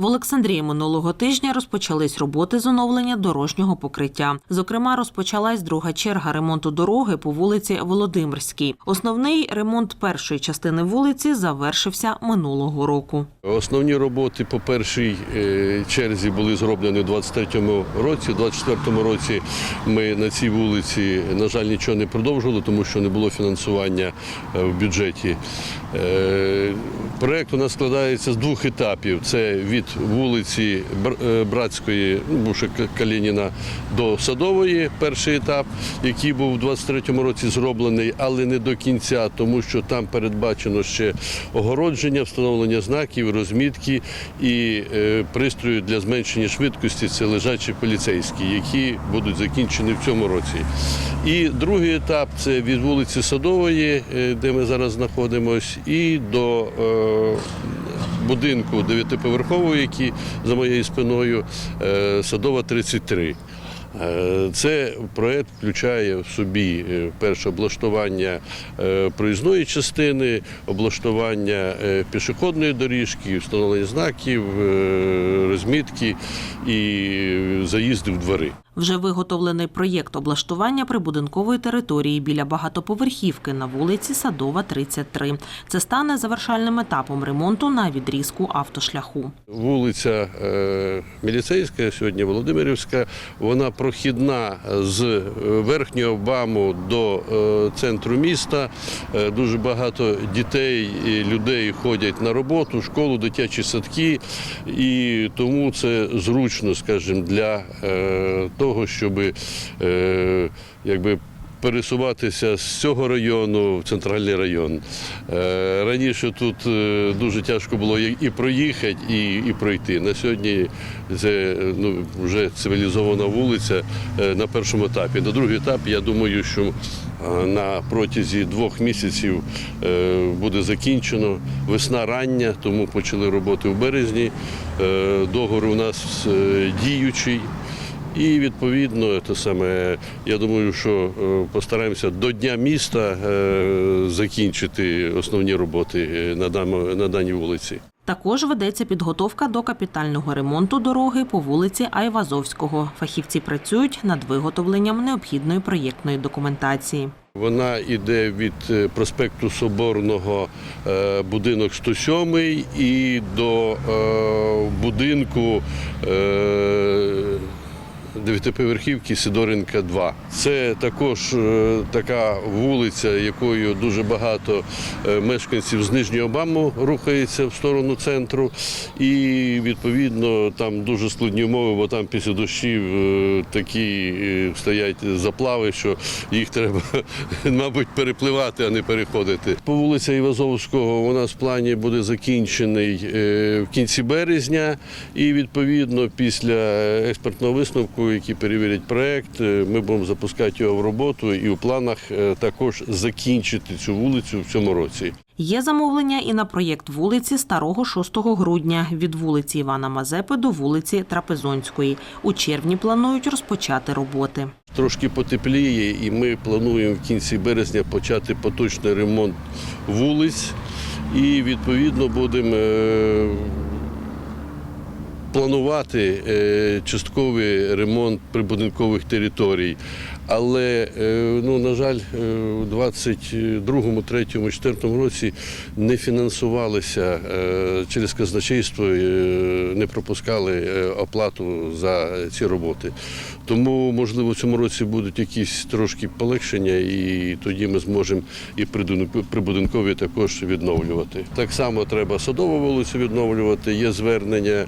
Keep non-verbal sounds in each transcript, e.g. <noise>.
В Олександрії минулого тижня розпочались роботи з оновлення дорожнього покриття. Зокрема, розпочалась друга черга ремонту дороги по вулиці Володимирській. Основний ремонт першої частини вулиці завершився минулого року. Основні роботи по першій е, черзі були зроблені у 23-му році. У 24-му році ми на цій вулиці, на жаль, нічого не продовжували, тому що не було фінансування е, в бюджеті. Проект у нас складається з двох етапів: це від вулиці е, Братської, ну, бувши Калініна, до Садової, перший етап, який був у 23-му році зроблений, але не до кінця, тому що там передбачено ще огородження, встановлення знаків, розмітки і е, пристрої для зменшення швидкості це лежачі поліцейські, які будуть закінчені в цьому році. І другий етап це від вулиці Садової, е, де ми зараз знаходимося, і до будинку дев'ятиповерхового, який за моєю спиною, е, Садова 33. Е, Це проект включає в собі е, перше облаштування е, проїзної частини, облаштування пішохідної доріжки, встановлення знаків, розмітки і заїзди в двори. Вже виготовлений проєкт облаштування прибудинкової території біля багатоповерхівки на вулиці Садова, 33. Це стане завершальним етапом ремонту на відрізку автошляху. Вулиця Міліцейська, сьогодні Володимирівська, вона прохідна з е, верхнього БАМу до е, центру міста. Е, Дуже багато дітей і людей ходять на роботу, школу, дитячі садки, і тому це зручно, скажімо, для е, того, щоб е, якби пересуватися з цього району в центральний район. Е, Раніше тут е, дуже тяжко було і проїхати, і, і пройти. На сьогодні це е, ну, вже цивілізована вулиця на першому етапі. На другий етап, я думаю, що на протязі двох місяців буде закінчено. Весна рання, тому почали роботи в березні. Договор у нас діючий. І відповідно, те саме, я думаю, що е, постараємося до Дня міста е, закінчити основні роботи е, на даній вулиці. Також ведеться підготовка до капітального ремонту дороги по вулиці Айвазовського. Фахівці працюють над виготовленням необхідної проєктної документації. Вона йде від проспекту Соборного будинок 107 і до будинку дев'ятиповерхівки Сидоренка 2. Це також е, така вулиця, якою дуже багато е, мешканців з Нижнього Баму рухається в сторону центру. І відповідно там дуже складні умови, бо там після дощів е, такі стоять заплави, що їх треба, <laughs> мабуть, перепливати, а не переходити. По вулиці Івазовського у нас в плані буде закінчений в кінці березня, і відповідно після експертного висновку, який перевірять проект, е, ми будемо запускати його в роботу і у планах е, також закінчити цю вулицю в цьому році. Є замовлення і на проєкт вулиці Старого 6 грудня від вулиці Івана Мазепи до вулиці Трапезонської. У червні планують розпочати роботи. Трошки потепліє, і ми плануємо в кінці березня почати поточний ремонт вулиць. І відповідно будемо е, планувати е, частковий ремонт прибудинкових територій. Але, е, ну, на жаль, у 22-му, 3-му, 4-му році не фінансувалися е, через казначейство, не пропускали оплату за ці роботи. Тому, можливо, в цьому році будуть якісь трошки полегшення, і тоді ми зможемо і прибудинкові також відновлювати. Так само треба садову вулицю відновлювати. Є звернення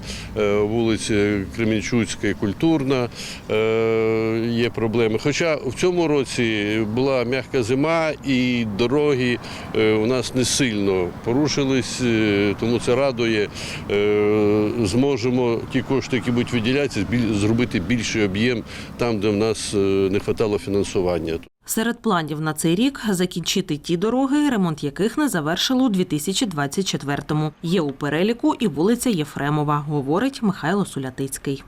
вулиці Кремінчуцька і культурна. е, Є проблеми. Хоча в цьому році була м'яка зима і дороги е, у нас не сильно порушились, е, тому це радує. Зможемо ті кошти, які будуть виділятися, зробити більший об'єм там, де в нас не вистачало фінансування. Серед планів на цей рік закінчити ті дороги, ремонт яких не завершили у 2024-му. Є у переліку і вулиця Єфремова, говорить Михайло Сулятицький.